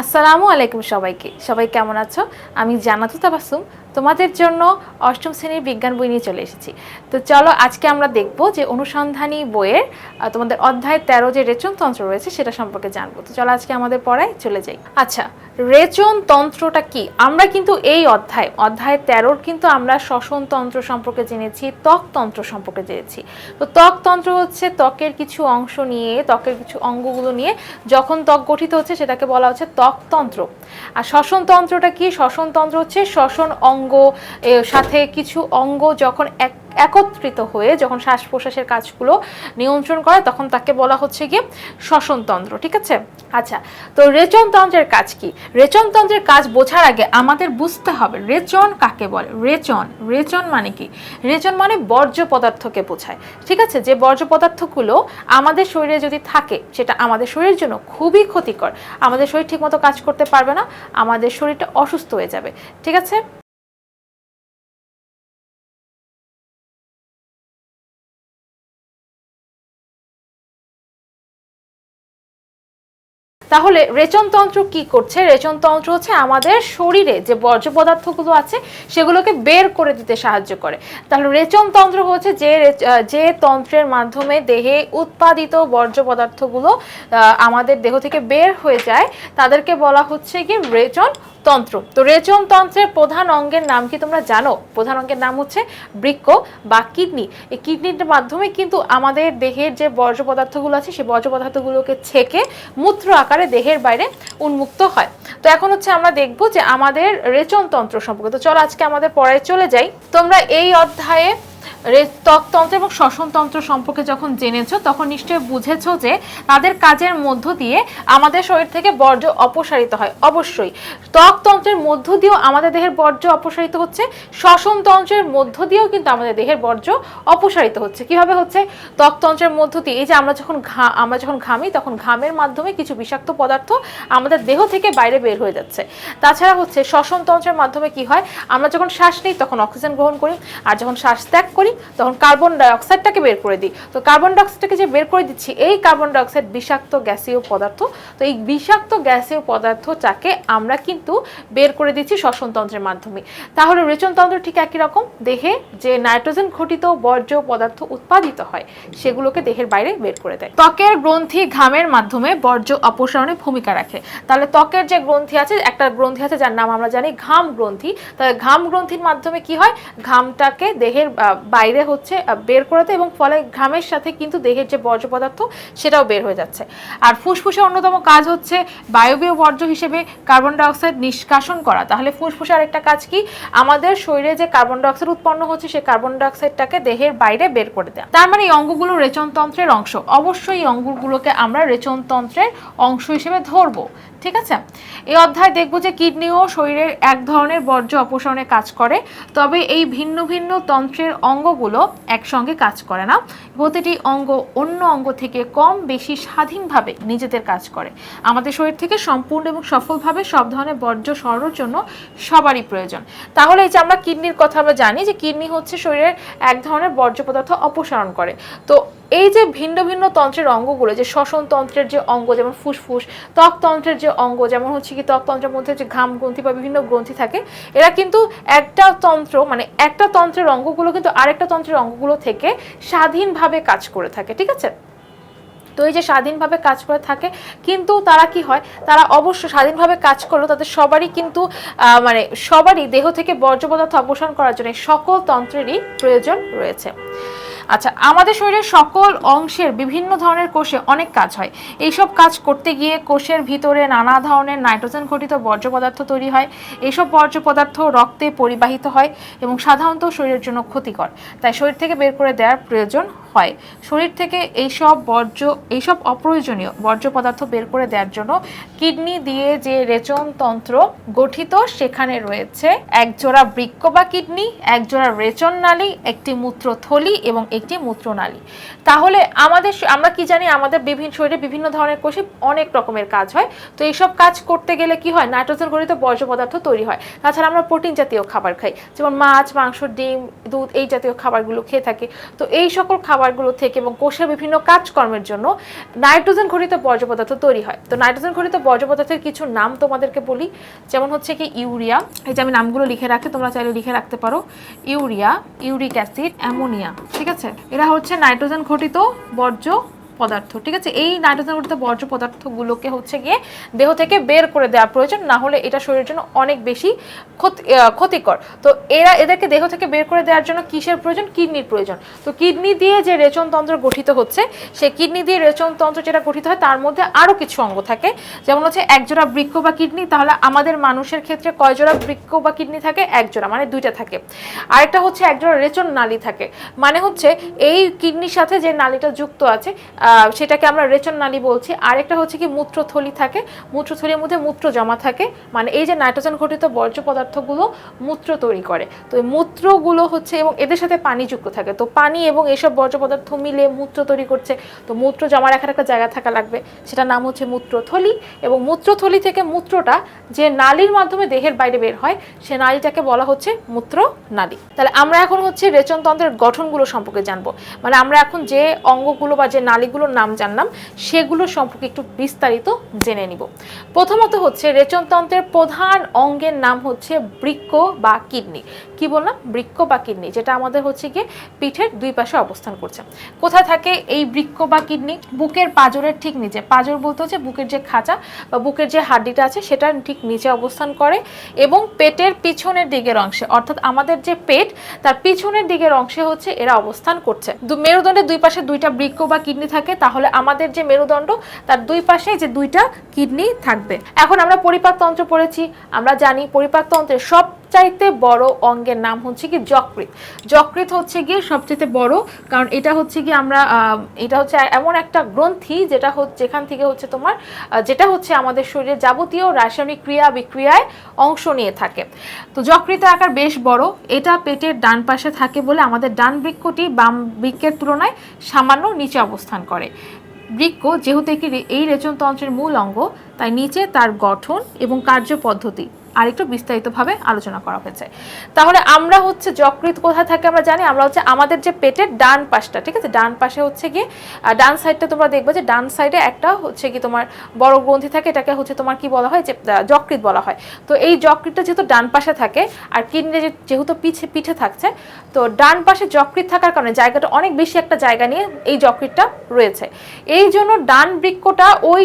আসসালামু আলাইকুম সবাইকে। সবাই কেমন আছো? আমি জানাতু তাবাসুম তোমাদের জন্য অষ্টম শ্রেণির বিজ্ঞান বই নিয়ে চলে এসেছি। তো চলো আজকে আমরা দেখব যে অনুসন্ধানী বইয়ের তোমাদের অধ্যায় তেরো যে রেচন তন্ত্র রয়েছে সেটা সম্পর্কে জানব। তো চলো আজকে আমাদের পড়ায় চলে যাই। আচ্ছা রেচন তন্ত্রটা কি? আমরা কিন্তু এই অধ্যায় অধ্যায় তেরোর কিন্তু আমরা শ্বসন তন্ত্র সম্পর্কে জেনেছি, ত্বক তন্ত্র সম্পর্কে জেনেছি। তো ত্বক তন্ত্র হচ্ছে ত্বকের কিছু অংশ নিয়ে, ত্বকের কিছু অঙ্গগুলো নিয়ে যখন ত্বক গঠিত হচ্ছে সেটাকে বলা হচ্ছে ত্বকতন্ত্র। আর শ্বসনতন্ত্রটা কি? শ্বসন তন্ত্র হচ্ছে শ্বসন অঙ্গ সাথে কিছু অঙ্গ যখন এক, একত্রিত হয়ে যখন শ্বাস প্রশ্বাসের কাজগুলো নিয়ন্ত্রণ করে, তখন তাকে বলা হচ্ছে গিয়ে শ্বসনতন্ত্র, ঠিক আছে? আচ্ছা তো রেচনতন্ত্রের কাজ কি? রেচনতন্ত্রের কাজ বোঝার আগে আমাদের বুঝতে হবে, রেচন কাকে বলে? রেচন রেচন মানে কি? রেচন মানে বর্জ্য পদার্থকে বোঝায়, ঠিক আছে? যে বর্জ্য পদার্থগুলো আমাদের শরীরে যদি থাকে, সেটা আমাদের শরীরের জন্য খুবই ক্ষতিকর, আমাদের শরীর ঠিকমতো কাজ করতে পারবে না আমাদের শরীরটা অসুস্থ হয়ে যাবে। ঠিক আছে? তাহলে রেচনতন্ত্র কি করছে? রেচনতন্ত্র হচ্ছে আমাদের শরীরে যে বর্জ্য পদার্থগুলো আছে, সেগুলোকে বের করে দিতে সাহায্য করে। তাহলে রেচনতন্ত্র হচ্ছে যে যে তন্ত্রের মাধ্যমে দেহে উৎপাদিত বর্জ্য পদার্থগুলো আমাদের দেহ থেকে বের হয়ে যায়, তাদেরকে বলা হচ্ছে কি রেচন তন্ত্র। তো রেচন তন্ত্রের প্রধান অঙ্গের নাম কি তোমরা জানো? প্রধান অঙ্গের নাম হচ্ছে বৃক্ক বা কিডনি। এই কিডনির মাধ্যমে কিন্তু আমাদের দেহের যে বর্জ্য পদার্থগুলো আছে, সেই বর্জ্য পদার্থগুলোকে ছেকে মূত্র আকারে দেহের বাইরে উন্মুক্ত হয়। তো এখন হচ্ছে আমরা দেখব যে আমাদের রেচন তন্ত্র সম্পর্কে। তো চলো আজকে আমাদের পড়ায় চলে যাই। তোমরা এই অধ্যায়ে ত্বকতন্ত্র এবং শ্বসনতন্ত্র সম্পর্কে যখন জেনেছো, তখন নিশ্চয়ই বুঝেছ যে তাদের কাজের মধ্য দিয়ে আমাদের শরীর থেকে বর্জ্য অপসারিত হয়। অবশ্যই, ত্বকতন্ত্রের মধ্য দিয়েও আমাদের দেহের বর্জ্য অপসারিত হচ্ছে, শ্বসনতন্ত্রের মধ্য দিয়েও কিন্তু আমাদের দেহের বর্জ্য অপসারিত হচ্ছে। কীভাবে হচ্ছে? ত্বকতন্ত্রের মধ্য দিয়ে এই যে আমরা যখন ঘা, আমরা যখন ঘামি, তখন ঘামের মাধ্যমে কিছু বিষাক্ত পদার্থ আমাদের দেহ থেকে বাইরে বের হয়ে যাচ্ছে। তাছাড়া হচ্ছে শ্বসনতন্ত্রের মাধ্যমে কি হয়? আমরা যখন শ্বাস নিই, তখন অক্সিজেন গ্রহণ করি। আর যখন শ্বাস ত্যাগ করি, তখন কার্বন ডাইঅক্সাইডটাকে বের করে দিই। তো কার্বন ডাইঅক্সাইডটাকে যে বের করে দিচ্ছি, এই কার্বন ডাইঅক্সাইড বিষাক্ত গ্যাসীয় পদার্থ, তো এই বিষাক্ত গ্যাসীয় পদার্থটাকে আমরা কিন্তু বের করে দিচ্ছি শ্বসনতন্ত্রের মাধ্যমে। তাহলে রেচনতন্ত্র ঠিক একই রকম, দেহে যে নাইট্রোজেন ঘটিত বর্জ্য পদার্থ উৎপাদিত হয়, সেগুলোকে দেহের বাইরে বের করে দেয়। ত্বকের গ্রন্থি ঘামের মাধ্যমে বর্জ্য অপসারণে ভূমিকা রাখে। তাহলে ত্বকের যে গ্রন্থি আছে, একটা গ্রন্থি আছে যার নাম আমরা জানি ঘাম গ্রন্থি। তাহলে ঘাম গ্রন্থির মাধ্যমে কি হয়? ঘামটাকে দেহের বাইরে হচ্ছে বের করে দেয় এবং ফলে ঘামের সাথে কিন্তু দেহের যে বর্জ্য পদার্থ সেটাও বের হয়ে যাচ্ছে। আর ফুসফুসের অন্যতম কাজ হচ্ছে বায়বীয় বর্জ্য হিসেবে কার্বন ডাইঅক্সাইড নিষ্কাশন করা। তাহলে ফুসফুসে আরেকটা কাজ কি? আমাদের শরীরে যে কার্বন ডাইঅক্সাইড উৎপন্ন হচ্ছে, সেই কার্বন ডাইঅক্সাইডটাকে দেহের বাইরে বের করে দেয়। তার মানে এই অঙ্গগুলো রেচনতন্ত্রের অংশ। অবশ্যই এই অঙ্গগুলোকে আমরা রেচনতন্ত্রের অংশ হিসেবে ধরবো। ঠিক আছে? এই অধ্যায় দেখব যে কিডনিও শরীরের এক ধরনের বর্জ্য অপসারণে কাজ করে, তবে এই ভিন্ন ভিন্ন তন্ত্রের অঙ্গগুলো একসঙ্গে কাজ করে না। প্রতিটি অঙ্গ অন্য অঙ্গ থেকে কম বেশি স্বাধীনভাবে নিজেদের কাজ করে। আমাদের শরীর থেকে সম্পূর্ণ এবং সফলভাবে সব ধরনের বর্জ্য সরানোর জন্য সবারই প্রয়োজন। তাহলে এই যে আমরা কিডনির কথা আমরা জানি যে কিডনি হচ্ছে শরীরের এক ধরনের বর্জ্য পদার্থ অপসারণ করে। তো এই যে ভিন্ন ভিন্ন তন্ত্রের অঙ্গগুলো, যে শ্বসন তন্ত্রের যে অঙ্গ যেমন ফুসফুস ত্বকতন্ত্রের যে অঙ্গ যেমন হচ্ছে কি ত্বকতন্ত্রের মধ্যে যে ঘাম গ্রন্থি বা বিভিন্ন গ্রন্থি থাকে, এরা কিন্তু একটা তন্ত্র মানে একটা তন্ত্রের অঙ্গগুলো কিন্তু আরেকটা তন্ত্রের অঙ্গগুলো থেকে স্বাধীনভাবে কাজ করে থাকে, ঠিক আছে? তো এই যে স্বাধীনভাবে কাজ করে থাকে, কিন্তু তারা কি হয়? তারা অবশ্য স্বাধীনভাবে কাজ করলেও তাদের সবারই কিন্তু মানে সবারই দেহ থেকে বর্জ্য পদার্থ অপসারণ করার জন্য সকল তন্ত্রেরই প্রয়োজন রয়েছে। আচ্ছা আমাদের শরীরের সকল অংশের বিভিন্ন ধরনের কোষে অনেক কাজ হয়। এইসব কাজ করতে গিয়ে কোষের ভিতরে নানা ধরনের নাইট্রোজেন ঘটিত বর্জ্য পদার্থ তৈরি হয়। এইসব বর্জ্য পদার্থ রক্তে পরিবাহিত হয় এবং সাধারণত শরীরের জন্য ক্ষতিকর। তাই শরীর থেকে বের করে দেওয়ার প্রয়োজন হয়। শরীর থেকে এইসব বর্জ্য, এইসব অপ্রয়োজনীয় বর্জ্য পদার্থ বের করে দেওয়ার জন্য কিডনি দিয়ে যে রেচন তন্ত্র গঠিত, সেখানে রয়েছে এক জোড়া বৃক্ক বা কিডনি এক জোড়া রেচন নালী, একটি মূত্রথলি এবং একটি মূত্রনালী। তাহলে আমাদের আমরা কি জানি, আমাদের বিভিন্ন শরীরে বিভিন্ন ধরনের কোষে অনেক রকমের কাজ হয়। তো এইসব কাজ করতে গেলে কি হয়, নাইট্রোজেন গঠিত বর্জ্য পদার্থ তৈরি হয়। তাছাড়া আমরা প্রোটিন জাতীয় খাবার খাই, যেমন মাছ, মাংস, ডিম, দুধ এই জাতীয় খাবারগুলো খেয়ে থাকি। তো এই সকল খাবারগুলো থেকে এবং কোষের বিভিন্ন কাজকর্মের জন্য নাইট্রোজেন ঘটিত বর্জ্য পদার্থ তৈরি হয়। তো নাইট্রোজেন ঘটিত বর্জ্য পদার্থের কিছু নাম তোমাদেরকে বলি, যেমন হচ্ছে কি ইউরিয়া। এই যে আমি নামগুলো লিখে রাখি, তোমরা চাইলে লিখে রাখতে পারো। ইউরিয়া, ইউরিক অ্যাসিড, অ্যামোনিয়া, ঠিক আছে? এরা হচ্ছে নাইট্রোজেন ঘটিত বর্জ্য পদার্থ, ঠিক আছে? এই নাইট্রোজেন গঠিত বর্জ্য পদার্থগুলোকে হচ্ছে গিয়ে দেহ থেকে বের করে দেওয়া প্রয়োজন, না হলে এটা শরীরের জন্য অনেক বেশি ক্ষতি- ক্ষতিকর। তো এরা এদেরকে দেহ থেকে বের করে দেওয়ার জন্য কিসের প্রয়োজন? কিডনির প্রয়োজন। তো কিডনি দিয়ে যে রেচনতন্ত্র গঠিত হচ্ছে, সেই কিডনি দিয়ে রেচনতন্ত্র যেটা গঠিত হয়, তার মধ্যে আরও কিছু অঙ্গ থাকে। যেমন হচ্ছে একজোড়া বৃক্ষ বা কিডনি, তাহলে আমাদের মানুষের ক্ষেত্রে কয় জোড়া বৃক্ক বা কিডনি থাকে? একজোড়া মানে দুইটা থাকে। আরেকটা হচ্ছে একজোড়া রেচন নালী থাকে। মানে হচ্ছে এই কিডনির সাথে যে নালীটা যুক্ত আছে সেটাকে আমরা রেচন নালী বলছি। আরেকটা হচ্ছে কি মূত্রথলি থাকে। মূত্রথলির মধ্যে মূত্র জমা থাকে। মানে এই যে নাইট্রোজেন ঘটিত বর্জ্য পদার্থগুলো মূত্র তৈরি করে। তো এই মূত্রগুলো হচ্ছে এবং এদের সাথে পানি যুক্ত থাকে। তো পানি এবং এসব বর্জ্য পদার্থ মিলে মূত্র তৈরি করছে। তো মূত্র জমা রাখার একটা জায়গা থাকা লাগবে। সেটা নাম হচ্ছে মূত্রথলি এবং মূত্রথলি থেকে মূত্রটা যে নালীর মাধ্যমে দেহের বাইরে বের হয়, সে নালীটাকে বলা হচ্ছে মূত্র নালী। তাহলে আমরা এখন হচ্ছে রেচনতন্ত্রের গঠনগুলো সম্পর্কে জানব। মানে আমরা এখন যে অঙ্গগুলো বা যে নালীগুলোর নাম জানলাম, সেগুলো সম্পর্কে একটু বিস্তারিত জেনে নিব। প্রথমত হচ্ছে রেচনতন্ত্রের প্রধান অঙ্গের নাম হচ্ছে বৃক্ক বা কিডনি। কি বললাম? বৃক্ক বা কিডনি, যেটা আমাদের হচ্ছে গিয়ে পিঠের দুই পাশে অবস্থান করছে। কোথায় থাকে এই বৃক্ক বা কিডনি? বুকের পাজরের ঠিক নিচে। পাজর বলতে হচ্ছে বুকের যে খাঁচা বা বুকের যে হাড্ডিটা আছে সেটার ঠিক নিচে অবস্থান করে এবং পেটের পিছনের দিকের অংশে, অর্থাৎ আমাদের যে পেট, তার পিছনের দিকের অংশে হচ্ছে এরা অবস্থান করছে। মেরুদণ্ডের দুই পাশে দুইটা বৃক্ক বা কিডনি থাকে। তাহলে আমাদের যে মেরুদণ্ড, তার দুই পাশে যে দুইটা কিডনি থাকবে। এখন আমরা পরিপাকতন্ত্র পড়েছি, আমরা জানি পরিপাকতন্ত্রের সব চাইতে বড় অঙ্গের নাম হচ্ছে কি যকৃত যকৃত হচ্ছে গিয়ে সবচেয়ে বড়, কারণ এটা হচ্ছে কি আমরা এটা হচ্ছে এমন একটা গ্রন্থি যেটা হচ্ছে যেখান থেকে হচ্ছে তোমার যেটা হচ্ছে আমাদের শরীরে যাবতীয় রাসায়নিক ক্রিয়া বিক্রিয়ায় অংশ নিয়ে থাকে। তো যকৃতের আকার বেশ বড়, এটা পেটের ডান পাশে থাকে বলে আমাদের ডান বৃক্ষটি বাম বৃক্ষের তুলনায় সামান্য নিচে অবস্থান করে। বৃক্ক যেহেতু এই রেচনতন্ত্রের মূল অঙ্গ, তাই নিচে তার গঠন এবং কার্যপদ্ধতি আরেকটু বিস্তারিতভাবে আলোচনা করা হয়েছে। তাহলে আমরা হচ্ছে যকৃত কোথায় থাকে আমরা জানি, আমরা হচ্ছে আমাদের যে পেটের ডান পাশটা, ঠিক আছে? ডান পাশে হচ্ছে গিয়ে ডান সাইডটা তোমরা দেখবে যে ডান সাইডে একটা হচ্ছে কি তোমার বড় গ্রন্থি থাকে, এটাকে হচ্ছে তোমার কি বলা হয়? যে যকৃত বলা হয়। তো এই যকৃতটা যেহেতু ডান পাশে থাকে আর কিডনি যেহেতু পিছে, পিঠে থাকছে, তো ডান পাশে যকৃত থাকার কারণে জায়গাটা অনেক বেশি একটা জায়গা নিয়ে এই যকৃতটা রয়েছে। এই জন্য ডান বৃক্ষটা ওই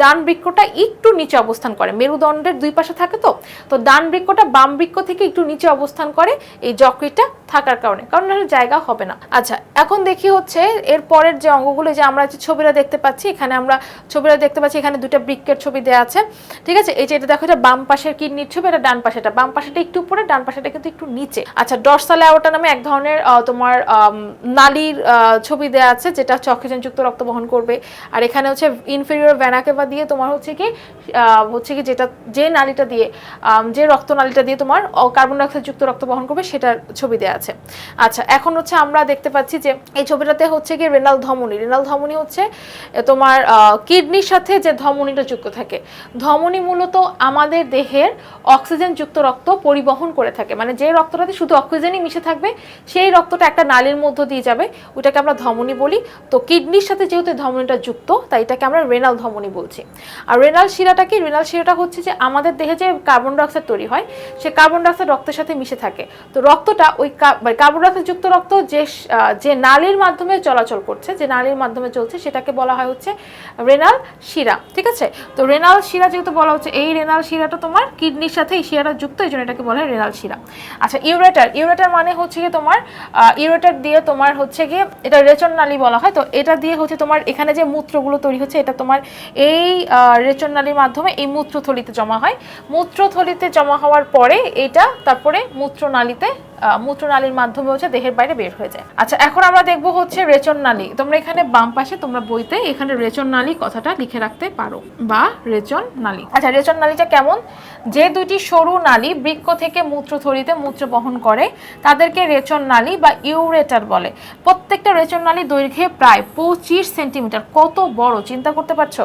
ডান বৃক্ষটা একটু নিচে অবস্থান করে, মেরুদণ্ডের দুই পাশে থাকে তো? তো ডান বৃক্ষটা বাম বৃক্ষ থেকে একটু নিচে অবস্থান করে এই যকৃতটা থাকার কারণে, কারণ জায়গা হবে না। আচ্ছা এখন দেখি হচ্ছে এর পরের যে অঙ্গগুলো যে আমরা যে ছবিটা দেখতে পাচ্ছি, এখানে আমরা ছবিটা দেখতে পাচ্ছি এখানে দুটো বৃক্কের ছবি দেওয়া আছে। ঠিক আছে, এই যে এটা দেখো, এটা বাম পাশের কিডনির ছবি, এটা ডান পাশেটা বাম পাশেটা একটু উপরে, ডান পাশেটা কিন্তু একটু নিচে। আচ্ছা ডরসাল অ্যাওটা নামে এক ধরনের তোমার নালীর ছবি দেওয়া আছে, যেটা অক্সিজেনযুক্ত রক্ত বহন করবে। আর এখানে হচ্ছে ইনফেরিয়র ভ্যানাকেভা দিয়ে তোমার হচ্ছে কি হচ্ছে কি যেটা, যে নালীটা আম, যে রক্ত নালীটা দিয়ে তোমার কার্বন ডাইঅক্সাইড যুক্ত রক্ত বহন করবে সেটার ছবি দেওয়া আছে। আচ্ছা এখন হচ্ছে আমরা দেখতে পাচ্ছি যে এই ছবিটাতে হচ্ছে কি রেনাল ধমনী। রেনাল ধমনী হচ্ছে তোমার কিডনির সাথে যে ধমনীটা যুক্ত থাকে। ধমনী মূলত আমাদের দেহের অক্সিজেন যুক্ত রক্ত পরিবহন করে থাকে। মানে যে রক্তটাতে শুধু অক্সিজেনই মিশে থাকবে সেই রক্তটা একটা নালীর মধ্য দিয়ে যাবে। ওটাকে আমরা ধমনী বলি। তো কিডনির সাথে যেহেতু ধমনীটা যুক্ত তাই এটাকে আমরা রেনাল ধমনী বলছি। আর রেনাল শিরাটা কি? রেনাল শিরাটা হচ্ছে যে আমাদের দেহে যে কার্বন ডাইঅক্সাইড তৈরি হয়, সে কার্বন ডাইঅক্সাইড রক্তের সাথে মিশে থাকে। তো রক্তটা ওই মানে কার্বন ডাইঅক্সাইড যুক্ত রক্ত যে যে নালীর মাধ্যমে চলাচল করছে, যে নালীর মাধ্যমে চলছে, সেটাকে বলা হয় হচ্ছে রেনাল শিরা, ঠিক আছে? তো রেনাল শিরা যেহেতু বলা হচ্ছে, এই রেনাল শিরাটা তোমার কিডনির সাথে এই শিরাটা যুক্ত, এই জন্য এটাকে বলা হয় রেনাল শিরা। আচ্ছা ইউরেটার ইউরেটার মানে হচ্ছে গিয়ে তোমার ইউরেটার দিয়ে তোমার হচ্ছে গিয়ে এটা রেচন নালী বলা হয়, তো এটা দিয়ে হচ্ছে তোমার এখানে যে মূত্রগুলো তৈরি হচ্ছে, এটা তোমার এই রেচন নালীর মাধ্যমে এই মূত্রথলিতে জমা হয়। মূত্রথলিতে জমা হওয়ার পরে এটা তারপরে মূত্রনালীতে মূত্রনালীর মাধ্যমে হচ্ছে দেহের বাইরে বের হয়ে যায়। আচ্ছা এখন আমরা দেখব হচ্ছে রেচন নালী। তোমরা এখানে বাম পাশে তোমরা বইতে এখানে রেচন নালী কথাটা লিখে রাখতে পারো, বা রেচন নালী। আচ্ছা রেচন নালীটা কেমন? যে দুইটি সরু নালী বৃক্ক থেকে মূত্রথলিতে মূত্র বহন করে, তাদেরকে রেচন নালী বা ইউরেটার বলে। প্রত্যেকটা রেচন নালী দৈর্ঘ্যে প্রায় পঁচিশ সেন্টিমিটার। কত বড়, চিন্তা করতে পারছ?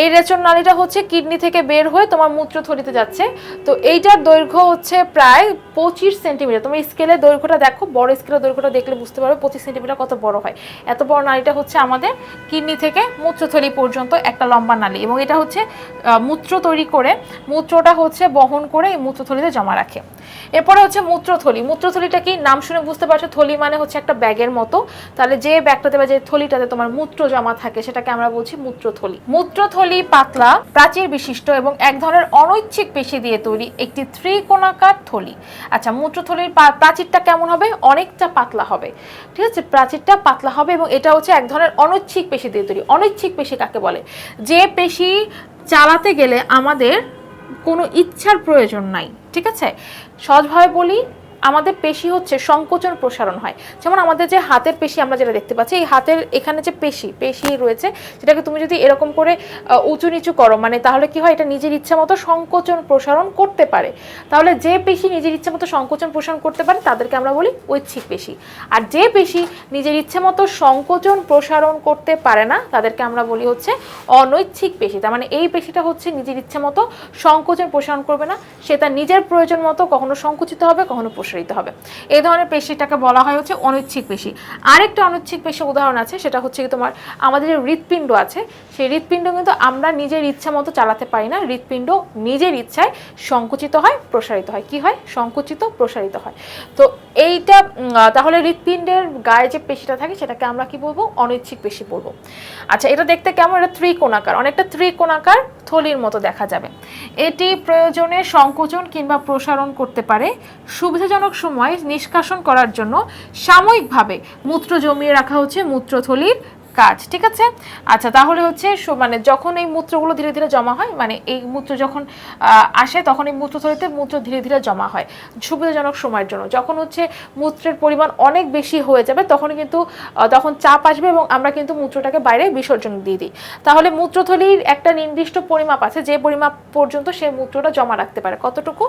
এই রেচন নালীটা হচ্ছে কিডনি থেকে বের হয়ে তোমার মূত্রথলিতে যাচ্ছে। তো এইটার দৈর্ঘ্য হচ্ছে প্রায় পঁচিশ সেন্টিমিটার। তুমি স্কেলের দৈর্ঘ্যটা দেখো, বড় স্কেলের দৈর্ঘ্যটা দেখলে বুঝতে পারবে পঁচিশ সেন্টিমিটার কত বড় হয়। এত বড় নালীটা হচ্ছে আমাদের কিডনি থেকে মূত্রথলি পর্যন্ত একটা লম্বা নালী। এবং এটা হচ্ছে মূত্র তৈরি করে, মূত্রটা হচ্ছে বহন করে এই মূত্রথলিতে জমা রাখে। এরপরে হচ্ছে মূত্রথলি। মূত্রথলিটা কি? নাম শুনে বুঝতে পারছ, থলি মানে হচ্ছে একটা ব্যাগের মতো। তাহলে যে ব্যাগটাতে বা যে থলিটাতে তোমার মূত্র জমা থাকে, সেটাকে আমরা বলছি মূত্রথলি। মূত্রথলি পাতলা, প্রাচীর বিশিষ্ট এবং এক ধরনের অনৈচ্ছিক পেশি দিয়ে তৈরি একটি ত্রিকোণাকার থলি। আচ্ছা মূত্রথলির প্রাচীরটা কেমন হবে? অনেকটা পাতলা হবে। ঠিক আছে? প্রাচীরটা পাতলা হবে এবং এটা হচ্ছে এক ধরনের অনৈচ্ছিক পেশি দিয়ে তৈরি। অনৈচ্ছিক পেশি কাকে বলে? যে পেশি চালাতে গেলে আমাদের কোনো ইচ্ছার প্রয়োজন নাই ঠিক আছে? সহজভাবে বলি আমাদের পেশি হচ্ছে সংকোচন প্রসারণ হয়। যেমন আমাদের যে হাতের পেশি আমরা যেটা দেখতে পাচ্ছি, এই হাতের এখানে যে পেশি পেশি রয়েছে, সেটাকে তুমি যদি এরকম করে উঁচু নিচু করো মানে তাহলে কি হয়, এটা নিজের ইচ্ছা মতো সংকোচন প্রসারণ করতে পারে। তাহলে যে পেশি নিজের ইচ্ছা মতো সংকোচন প্রসারণ করতে পারে, তাদেরকে আমরা বলি ঐচ্ছিক পেশি। আর যে পেশি নিজের ইচ্ছে মতো সংকোচন প্রসারণ করতে পারে না, তাদেরকে আমরা বলি হচ্ছে অনৈচ্ছিক পেশি। তার মানে এই পেশিটা হচ্ছে নিজের ইচ্ছে মতো সংকোচন প্রসারণ করবে না, সে তার নিজের প্রয়োজন মতো কখনো সংকুচিত হবে, কখনো প্রসারিত হবে। এই ধরনের পেশিটাকে বলা হয় হচ্ছে অনৈচ্ছিক পেশি। আরেকটা অনৈচ্ছিক পেশি উদাহরণ আছে, সেটা হচ্ছে কি তোমার আমাদের যে হৃৎপিণ্ড আছে, সেই হৃৎপিণ্ড কিন্তু আমরা নিজের ইচ্ছা মতো চালাতে পারি না। হৃৎপিণ্ড নিজের ইচ্ছায় সংকুচিত হয়, প্রসারিত হয়। কি হয়? সংকুচিত, প্রসারিত হয়। তো এইটা তাহলে হৃৎপিণ্ডের গায়ে যে পেশিটা থাকে, সেটাকে আমরা কি বলব? অনৈচ্ছিক পেশি বলব। আচ্ছা এটা দেখতে কেমন? এটা ত্রিকোণাকার। অনেকটা ত্রিকোণাকার থলির মতো দেখা যাবে। এটি প্রয়োজনে সংকোচন কিংবা প্রসারণ করতে পারে। সুবিধাজনক সময় নিষ্কাশন করার জন্য সাময়িকভাবে মূত্র জমিয়ে রাখা হচ্ছে মূত্রথলির কাজ, ঠিক আছে? আচ্ছা তাহলে হচ্ছে মানে যখন এই মূত্রগুলো ধীরে ধীরে জমা হয় মানে এই মূত্র যখন আসে, তখন এই মূত্রথলিতে মূত্র ধীরে ধীরে জমা হয়। সুবিধাজনক সময়ের জন্য। যখন হচ্ছে মূত্রের পরিমাণ অনেক বেশি হয়ে যাবে, তখন কিন্তু তখন চাপ আসবে এবং আমরা কিন্তু মূত্রটাকে বাইরে বিসর্জন দিয়ে দিই। তাহলে মূত্রথলির একটা নির্দিষ্ট পরিমাপ আছে, যে পরিমাপ পর্যন্ত সে মূত্রটা জমা রাখতে পারে। কতটুকু?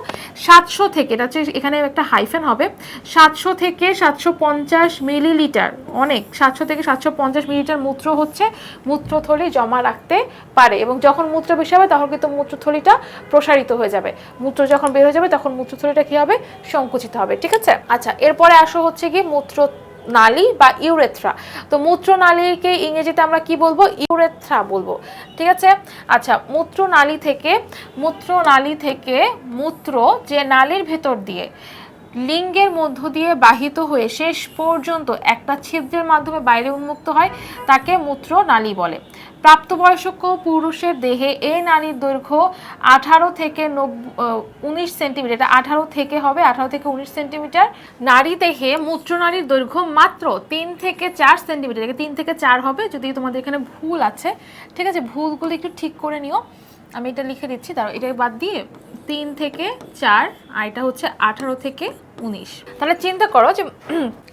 সাতশো থেকে, এটা হচ্ছে এখানে একটা হাইফেন হবে। সাতশো থেকে সাতশো পঞ্চাশ মিলিলিটার অনেক। সাতশো থেকে সাতশো পঞ্চাশ মিলিলিটার মূত্র হচ্ছে মূত্রথলি জমা রাখতে পারে এবং যখন মূত্র বেশি হবে, তখন কিন্তু মূত্রথলিটা প্রসারিত হয়ে যাবে। মূত্র যখন বের হয়ে যাবে, তখন মূত্রথলিটা কি হবে? সংকুচিত হবে, ঠিক আছে? আচ্ছা এরপরে আসো হচ্ছে কি মূত্র নালী বা ইউরেথ্রা। তো মূত্রনালীকে ইংরেজিতে আমরা কি বলব? ইউরেথ্রা বলব, ঠিক আছে? আচ্ছা মূত্রনালী থেকে মূত্রনালী থেকে মূত্র যে নালীর ভেতর দিয়ে লিঙ্গের মধ্য দিয়ে বাহিত হয়ে শেষ পর্যন্ত একটা ছিদ্রের মাধ্যমে বাইরে উন্মুক্ত হয়, তাকে মূত্রনালী বলে। প্রাপ্তবয়স্ক পুরুষের দেহে এই নালীর দৈর্ঘ্য আঠারো থেকে উনিশ সেন্টিমিটার। এটা আঠারো থেকে হবে, আঠারো থেকে উনিশ সেন্টিমিটার। নারী দেহে মূত্রনালীর দৈর্ঘ্য মাত্র তিন থেকে চার সেন্টিমিটার। তিন থেকে চার হবে, যদি তোমাদের এখানে ভুল আছে, ঠিক আছে? ভুলগুলো একটু ঠিক করে নিও। আমি এটা লিখে দিচ্ছি তার এটা বাদ দিয়ে তিন থেকে চার, আর এটা হচ্ছে আঠারো থেকে উনিশ। তাহলে চিন্তা করো যে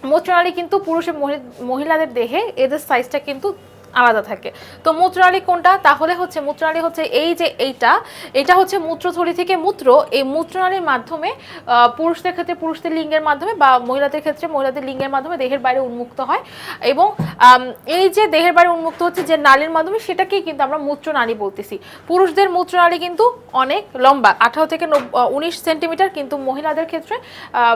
মোট কিন্তু পুরুষ মহি- মহিলাদের দেহে এদের সাইজটা কিন্তু আলাদা থাকে। তো মূত্রনালী কোনটা? তাহলে হচ্ছে মূত্রনালী হচ্ছে এই যে এইটা, এটা হচ্ছে মূত্রথলি থেকে মূত্র। এই মূত্রনালীর মাধ্যমে পুরুষদের ক্ষেত্রে পুরুষদের লিঙ্গের মাধ্যমে বা মহিলাদের ক্ষেত্রে মহিলাদের লিঙ্গের মাধ্যমে দেহের বাইরে উন্মুক্ত হয় এবং এই যে দেহের বাইরে উন্মুক্ত হচ্ছে যে নালীর মাধ্যমে, সেটাকেই কিন্তু আমরা মূত্রনালী বলতেছি। পুরুষদের মূত্রনালী কিন্তু অনেক লম্বা, আঠারো থেকে উনিশ সেন্টিমিটার, কিন্তু মহিলাদের ক্ষেত্রে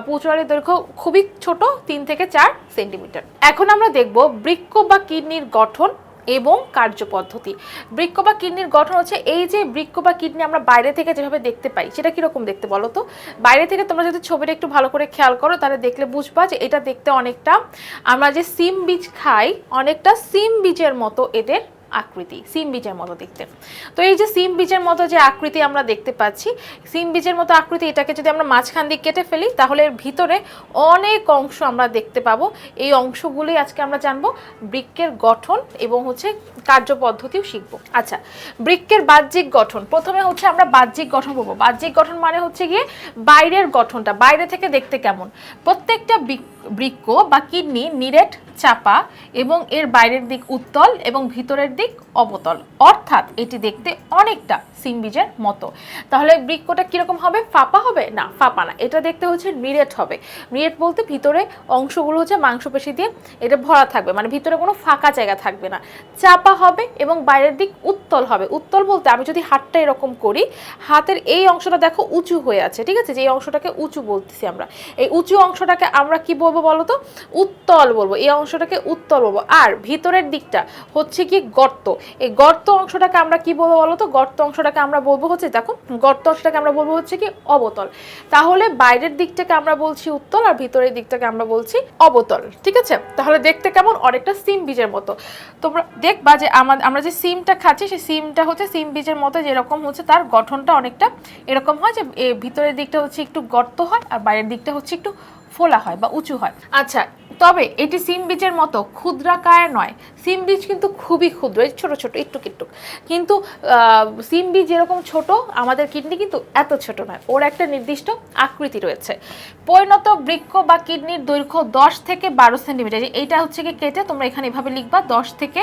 মূত্রনালীর দৈর্ঘ্য খুবই ছোট, তিন থেকে চার সেন্টিমিটার। এখন আমরা দেখব বৃক্ষ বা কিডনির গঠন এবং কার্যপদ্ধতি বৃক্ক বা কিডনির গঠন হচ্ছে এই যে বৃক্ক বা কিডনি আমরা বাইরে থেকে যেভাবে দেখতে পাই, সেটা কীরকম দেখতে বলো তো? বাইরে থেকে তোমরা যদি ছবিটা একটু ভালো করে খেয়াল করো, তাহলে দেখলে বুঝবা যে এটা দেখতে অনেকটা আমরা যে সিম বীজ খাই, অনেকটা সিম বীজের মতো এদের আকৃতি, সিম বীজের মতো দেখতে। তো এই যে সিম বীজের মতো যে আকৃতি আমরা দেখতে পাচ্ছি, সিম বীজের মতো আকৃতি, এটাকে যদি আমরা মাঝখান দিয়ে কেটে ফেলি, তাহলে এর ভিতরে অনেক অংশ আমরা দেখতে পাবো। এই অংশগুলোই আজকে আমরা জানব বৃক্কের গঠন এবং হচ্ছে কার্যপদ্ধতিও শিখব। আচ্ছা বৃক্কের বাহ্যিক গঠন। প্রথমে হচ্ছে আমরা বাহ্যিক গঠন বলব। বাহ্যিক গঠন মানে হচ্ছে গিয়ে বাইরের গঠনটা, বাইরে থেকে দেখতে কেমন? প্রত্যেকটা বৃক- বৃক্ক বা কিডনি, নিরেট, চাপা এবং এর বাইরের দিক উত্তল এবং ভিতরের দিক অবতল। অর্থাৎ এটি দেখতে অনেকটা সিমবিজের মতো। তাহলে বৃক্ষটা কীরকম হবে? ফাঁপা হবে? না, ফাঁপা না। এটা দেখতে হচ্ছে নিরেট হবে। নিরেট বলতে ভিতরে অংশগুলো হচ্ছে মাংসপেশি দিয়ে এটা ভরা থাকবে। মানে ভিতরে কোনো ফাঁকা জায়গা থাকবে না। চাপা হবে এবং বাইরের দিক উত্তল হবে। উত্তল বলতে আমি যদি হাতটা এরকম করি, হাতের এই অংশটা দেখো উঁচু হয়ে আছে, ঠিক আছে? যে এই অংশটাকে উঁচু বলতেছি আমরা। এই উঁচু অংশটাকে আমরা কি বলব বলো তো? উত্তল বলব। এই অংশটাকে উত্তল বলব। আর ভিতরের দিকটা হচ্ছে কি গর্ত। এই গর্ত অংশটাকে আমরা কি বলব বলো তো? গর্ত অংশটাকে আমরা বলব হচ্ছে দেখো গর্ত অংশটাকে আমরা বলব হচ্ছে কি অবতল। তাহলে বাইরের দিকটাকে আমরা বলছি উত্তল আর ভিতরের দিকটাকে আমরা বলছি অবতল, ঠিক আছে? তাহলে দেখতে কেমন? অনেকটা সিম বীজের মতো। তোমরা দেখবা যে আমরা যে সিমটা খাচ্ছি, সেই সিমটা হচ্ছে সিম বীজের মতো যেরকম হচ্ছে তার গঠনটা অনেকটা এরকম হয় যে ভিতরের দিকটা হচ্ছে একটু গর্ত হয় আর বাইরের দিকটা হচ্ছে একটু ফোলা হয় বা উঁচু হয়। আচ্ছা তবে এটি সিম বীজের মতো ক্ষুদ্রাকায় নয়। সিম বীজ কিন্তু খুবই ক্ষুদ্র, এই ছোট ছোট একটু একটু কিন্তু সিম বীজ যেরকম ছোট, আমাদের কিডনি কিন্তু এত ছোট নয়। ওর একটা নির্দিষ্ট আকৃতি রয়েছে। পরিণত বৃক্ষ বা কিডনির দৈর্ঘ্য দশ থেকে বারো সেন্টিমিটার। এইটা হচ্ছে কি কেটে তোমরা এখানে এভাবে লিখবা, দশ থেকে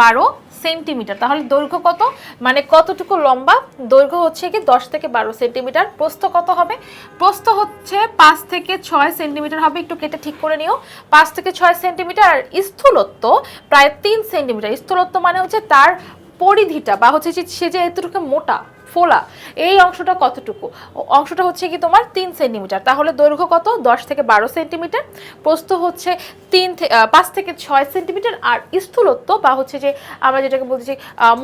বারো সেন্টিমিটার। তাহলে দৈর্ঘ্য কত? মানে কতটুকু লম্বা? দৈর্ঘ্য হচ্ছে কি দশ থেকে বারো সেন্টিমিটার। প্রস্থ কত হবে? প্রস্থ হচ্ছে পাঁচ থেকে ছয় সেন্টিমিটার হবে। একটু কেটে ঠিক করে নিও। পাঁচ থেকে ছয় সেন্টিমিটার আর স্থূলত্ব, প্রায় তিন সেন্টিমিটার। স্থূলত্ব মানে হচ্ছে তার পরিধিটা বা হচ্ছে সে যে এতটুকু মোটা ফোলা, এই অংশটা কতটুকু? অংশটা হচ্ছে কি তোমার তিন সেন্টিমিটার। তাহলে দৈর্ঘ্য কত? দশ থেকে বারো সেন্টিমিটার। প্রস্থ হচ্ছে তিন পাঁচ থেকে ছয় সেন্টিমিটার। আর স্থূলত্ব বা হচ্ছে যে আমরা যেটাকে বলছি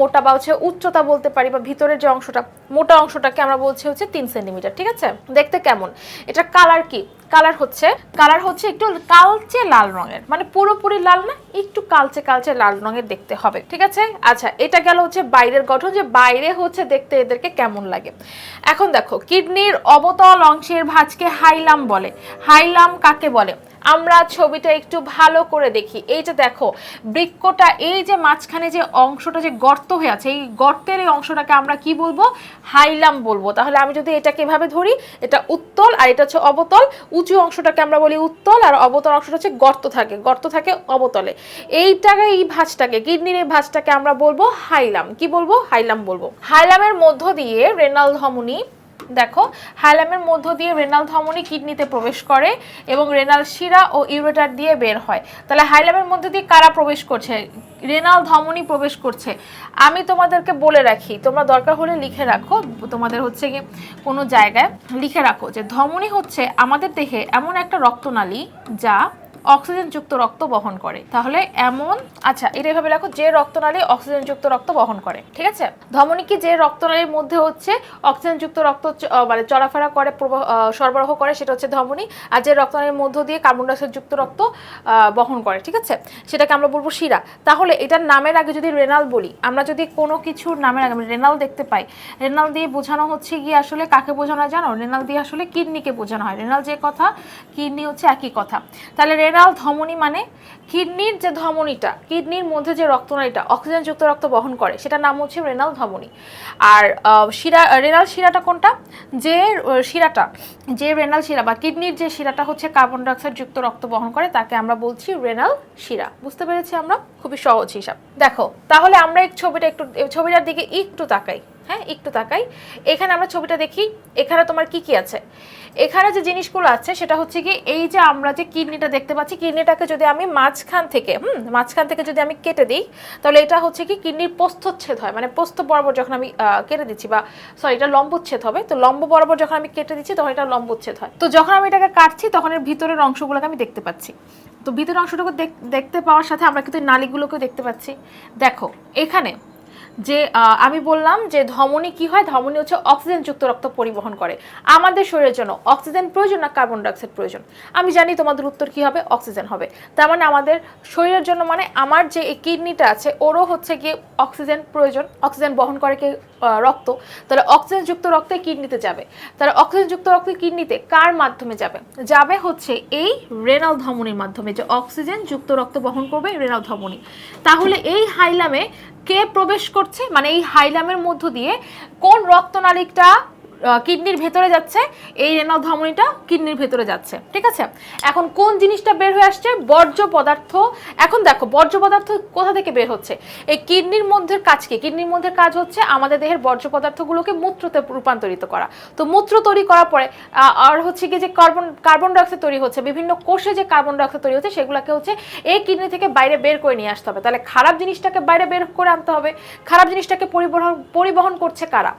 মোটা বা হচ্ছে উচ্চতা বলতে পারি বা ভিতরের যে অংশটা, মোটা অংশটাকে আমরা বলছি হচ্ছে তিন সেন্টিমিটার। ঠিক আছে? দেখতে কেমন? এটা কালার কি? কালার হচ্ছে কালার হচ্ছে একটু কালচে লাল রঙের মানে পুরোপুরি লাল না, একটু কালচে কালচে লাল রঙের দেখতে হবে, ঠিক আছে? আচ্ছা এটা গেল হচ্ছে বাইরের গঠন, যে বাইরে হচ্ছে দেখতে এদেরকে কেমন লাগে। এখন দেখো, কিডনির অবতল অংশের ভাঁজকে হাইলাম বলে, হাইলাম কাকে বলে? আমরা ছবিটা একটু ভালো করে দেখি। এই যে দেখো, বৃক্ষটা, এই যে মাঝখানে যে অংশটা যে গর্ত হয়ে আছে, এই গর্তের এই অংশটাকে আমরা কি বলব? হাইলাম বলব। তাহলে আমি যদি এটাকে এভাবে ধরি, এটা উত্তল আর এটা হচ্ছে অবতল। উঁচু অংশটাকে আমরা বলি উত্তল আর অবতল অংশটা হচ্ছে গর্ত থাকে গর্ত থাকে অবতলে। এইটাকে, এই ভাঁজটাকে কিডনির এই ভাঁজটাকে আমরা বলব হাইলাম। কি বলব? হাইলাম বলব। হাইলামের মধ্য দিয়ে রেনাল ধমনী দেখো, হাইলামের মধ্য দিয়ে রেনাল ধমনী কিডনিতে প্রবেশ করে এবং রেনাল শিরা ও ইউরেটার দিয়ে বের হয়। তাহলে হাইলামের মধ্যে দিয়ে কারা প্রবেশ করছে? রেনাল ধমনী প্রবেশ করছে। আমি তোমাদেরকে বলে রাখি, তোমরা দরকার হলে লিখে রাখো, তোমাদের হচ্ছে কি কোনো জায়গায় লিখে রাখো যে, ধমনী হচ্ছে আমাদের দেহে এমন একটা রক্তনালী যা অক্সিজেনযুক্ত রক্ত বহন করে। তাহলে এমন আচ্ছা এটা এভাবে লেখো, যে রক্তনালী অক্সিজেনযুক্ত রক্ত বহন করে, ঠিক আছে? ধমনী কি যে রক্তনালীর মধ্যে হচ্ছে অক্সিজেনযুক্ত রক্ত মানে চলাফেরা করে সরবরাহ করে, সেটা হচ্ছে ধমনী, আর যে রক্তনালীর মধ্য দিয়ে কার্বন ডাইঅক্সাইড যুক্ত রক্ত বহন করে, ঠিক আছে? সেটাকে আমরা বলব শিরা। তাহলে এটার নামের আগে যদি রেনাল বলি, আমরা যদি কোনো কিছুর নামের আগে রেনাল দেখতে পাই, রেনাল দিয়ে বোঝানো হচ্ছে গিয়ে আসলে কাকে বোঝানো জানো? রেনাল দিয়ে আসলে কিডনিকে বোঝানো হয়। রেনাল যে কথা, কিডনি হচ্ছে একই কথা। তাহলে রেনাল ধমনী মানে কিডনির যে ধমনীটা, কিডনির মধ্যে যে রক্তনালীটা, অক্সিজেনযুক্ত রক্ত বহন করে, সেটার নাম হচ্ছে রেনাল ধমনী। আর শিরা, রেনাল শিরাটা কোনটা? যে শিরাটা, যে রেনাল শিরা বা কিডনির যে শিরাটা হচ্ছে কার্বন ডাইঅক্সাইড যুক্ত রক্ত বহন করে, তাকে আমরা বলছি রেনাল শিরা। বুঝতে পেরেছি আমরা? খুবই সহজ হিসাব। দেখো, তাহলে আমরা এই ছবিটা একটু ছবিটার দিকে একটু তাকাই। হ্যাঁ একটু তাকাই। এখানে আমরা ছবিটা দেখি। এখানে তোমার কি কি আছে? এখানে যে জিনিসগুলো আছে, সেটা হচ্ছে কি এই যে আমরা যে কিডনিটা দেখতে পাচ্ছি, কিডনিটাকে যদি আমি মাঝখান থেকে, হুম, মাঝখান থেকে যদি আমি কেটে দিই, তাহলে এটা হচ্ছে কি কিডনির প্রস্থচ্ছেদ হয়। মানে প্রস্থ বরাবর যখন আমি কেটে দিচ্ছি বা সরি এটা লম্বচ্ছেদ হবে। তো লম্ব বরাবর যখন আমি কেটে দিচ্ছি, তখন এটা লম্বচ্ছেদ হয়। তো যখন আমি এটাকে কাটছি, তখন এর ভিতরের অংশগুলোকে আমি দেখতে পাচ্ছি। তো ভিতরের অংশটুকু দেখ- দেখতে পাওয়ার সাথে আমরা কিন্তু নালীগুলোকেও দেখতে পাচ্ছি। দেখো, এখানে যে আমি বললাম যে ধমনী কি হয়? ধমনী হচ্ছে অক্সিজেন যুক্ত রক্ত পরিবহন করে। আমাদের শরীরের জন্য অক্সিজেন প্রয়োজন না কার্বন ডাইঅক্সাইড প্রয়োজন? আমি জানি তোমাদের উত্তর কি হবে? অক্সিজেন হবে। তার মানে আমাদের শরীরের জন্য মানে আমার যে কিডনিটা আছে, ওরও হচ্ছে গিয়ে অক্সিজেন প্রয়োজন। অক্সিজেন বহন করে কি রক্ত, তাহলে অক্সিজেনযুক্ত রক্তে কিডনিতে যাবে। তাহলে অক্সিজেনযুক্ত রক্তে কিডনিতে কার মাধ্যমে যাবে? যাবে হচ্ছে এই রেনাল ধমনির মাধ্যমে, যে অক্সিজেন যুক্ত রক্ত বহন করবে রেনাল ধমনি। তাহলে এই হাইলামে কে প্রবেশ করছে? মানে এই হাইলামের মধ্য দিয়ে কোন রক্তনালিকা কিডনির ভেতরে যাচ্ছে, এই রেনাল ধমনিটা কিডনির ভেতরে যাচ্ছে, ঠিক আছে? এখন কোন জিনিসটা বের হয়ে আসছে? বর্জ্য পদার্থ। এখন দেখো, বর্জ্য পদার্থ কোথা থেকে বের হচ্ছে? এই কিডনির মধ্যে কাজ কি? কিডনির মধ্যে কাজ হচ্ছে আমাদের দেহের বর্জ্য পদার্থগুলোকে মূত্রতে রূপান্তরিত করা। তো মূত্র তৈরি করার পরে আর হচ্ছে কি যে কার্বন কার্বন ডাইঅক্সাইড তৈরি হচ্ছে, বিভিন্ন কোষে যে কার্বন ডাইঅক্সাইড তৈরি হচ্ছে, সেগুলোকে হচ্ছে এই কিডনি থেকে বাইরে বের করে নিয়ে আসতে হবে। তাহলে খারাপ জিনিসটাকে বাইরে বের করে আনতে হবে। খারাপ জিনিসটাকে পরিবহন পরিবহন করছে কারা?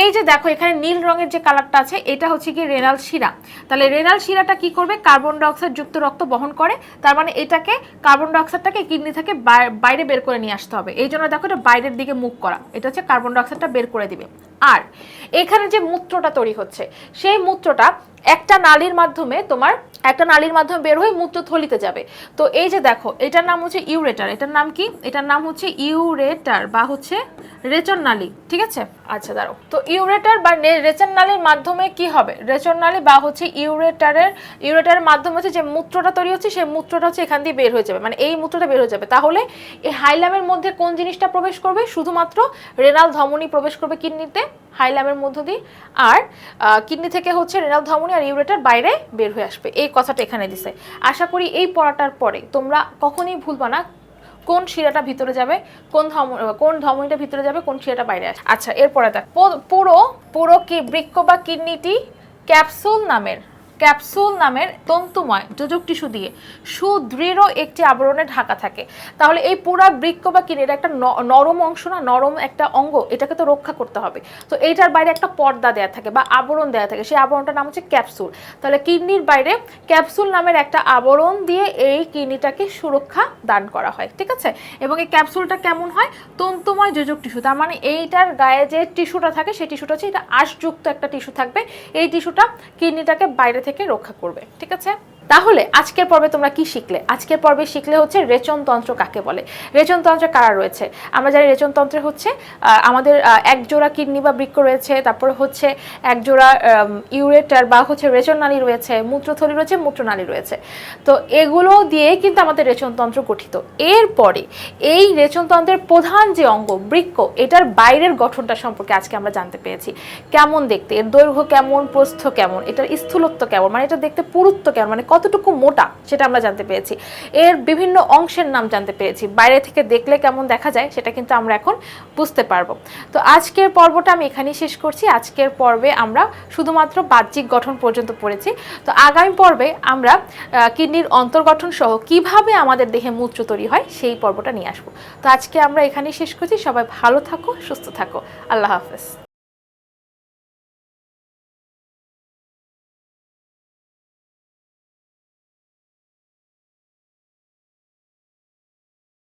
এই যে দেখো, এখানে নীল রঙের যে কালারটা আছে, এটা হচ্ছে কি রেনাল শিরা। তাহলে রেনাল শিরাটা কি করবে? কার্বন ডাইঅক্সাইড যুক্ত রক্ত বহন করে। তার মানে এটাকে কার্বন ডাইঅক্সাইডটাকে কিডনি থেকে বাইরে বের করে নিয়ে আসতে হবে। এই জন্য দেখো এটা বাইরের দিকে মুখ করা। এটা হচ্ছে কার্বন ডাইঅক্সাইডটা বের করে দিবে। আর এখানে যে মূত্রটা তৈরি হচ্ছে, সেই মূত্রটা একটা নালীর মাধ্যমে তোমার, একটা নালীর মাধ্যমে বের হয়ে মূত্রথলিতে যাবে। তো এই যে দেখো, এটার নাম হচ্ছে ইউরেটার। এটার নাম কি? এটার নাম হচ্ছে ইউরেটার বা হচ্ছে রেচন নালী। ঠিক আছে? আচ্ছা দাঁড়ো তো ইউরেটার বা রেচন নালীর মাধ্যমে কি হবে? রেচন নালী বা হচ্ছে ইউরেটারের ইউরেটারের মাধ্যমে হচ্ছে যে মূত্রটা তৈরি হচ্ছে, সেই মূত্রটা হচ্ছে এখান দিয়ে বের হয়ে যাবে। মানে এই মূত্রটা বের হয়ে যাবে। তাহলে এই হাইলামের মধ্যে কোন জিনিসটা প্রবেশ করবে? শুধুমাত্র রেনাল ধমনী প্রবেশ করবে কিডনিতে, হাইলামের মধ্য দিয়ে। আর কিডনি থেকে হচ্ছে রেনাল ধমনী আর ইউরেটার বাইরে বের হয়ে আসবে। এই কথাটা এখানে দিছে। আশা করি এই পড়াটার পরে তোমরা কখনই ভুলবা না কোন শিরাটা ভিতরে যাবে, কোন ধম কোন ধমনিটা ভিতরে যাবে, কোন শিরাটা বাইরে আসবে। আচ্ছা এরপরে দেখ। পুরো পুরো কি বৃক্ষ বা কিডনিটি ক্যাপসুল নামের ক্যাপসুল নামের তন্তুময় যোজক টিস্যু দিয়ে সুদৃঢ় একটি আবরণে ঢাকা থাকে। তাহলে এই পুরা বৃক্ক বা কিডনির একটা ন- নরম অংশ না, নরম একটা অঙ্গ, এটাকে তো রক্ষা করতে হবে। তো এইটার বাইরে একটা পর্দা দেয়া থাকে বা আবরণ দেয়া থাকে। সেই আবরণটার নাম হচ্ছে ক্যাপসুল। তাহলে কিডনির বাইরে ক্যাপসুল নামের একটা আবরণ দিয়ে এই কিডনিটাকে সুরক্ষা দান করা হয়, ঠিক আছে? এবং এই ক্যাপসুলটা কেমন হয়? তন্তুময় যোজক টিস্যু। তার মানে এইটার গায়ে যে টিস্যুটা থাকে, সেই টিস্যুটা হচ্ছে এটা আঁশযুক্ত একটা টিস্যু থাকবে। এই টিস্যুটা কিডনিটাকে বাইরে থেকে রক্ষা করবে ঠিক আছে? তাহলে আজকের পর্বে তোমরা কি শিখলে? আজকের পর্বে শিখলে হচ্ছে রেচনতন্ত্র কাকে বলে? রেচনতন্ত্রে কারা রয়েছে? আমরা জানি রেচনতন্ত্রে হচ্ছে আমাদের আহ, এক জোড়া কিডনি বা বৃক্ষ রয়েছে তারপরে হচ্ছে এক জোড়া ইউরেটার বা হচ্ছে রেচন নালী রয়েছে মূত্রথলি রয়েছে মূত্রনালী রয়েছে। তো এগুলো দিয়ে কিন্তু আমাদের রেচনতন্ত্র গঠিত। এরপরে এই রেচনতন্ত্রের প্রধান যে অঙ্গ বৃক্ষ এটার বাইরের গঠনটা সম্পর্কে আজকে আমরা জানতে পেরেছি। কেমন দেখতে? এর দৈর্ঘ্য কেমন? প্রস্থ কেমন? এটার স্থূলত্ব কেমন? মানে এটা দেখতে পুরুত্ব কেমন? মানে কতটুকু মোটা সেটা আমরা জানতে পেরেছি। এর বিভিন্ন অংশের নাম জানতে পেরেছি। বাইরে থেকে দেখলে কেমন দেখা যায় সেটা কিন্তু আমরা এখন বুঝতে পারব। তো আজকের পর্বটা আমি এখানেই শেষ করছি। আজকের পর্বে আমরা শুধুমাত্র বাহ্যিক গঠন পর্যন্ত পড়েছি। তো আগামী পর্বে আমরা কিডনির অন্তর্গঠন সহ কীভাবে আমাদের দেহে মূত্র তৈরি হয় সেই পর্বটা নিয়ে আসব। তো আজকে আমরা এখানেই শেষ করছি। সবাই ভালো থাকো, সুস্থ থাকো। আল্লাহ হাফেজ।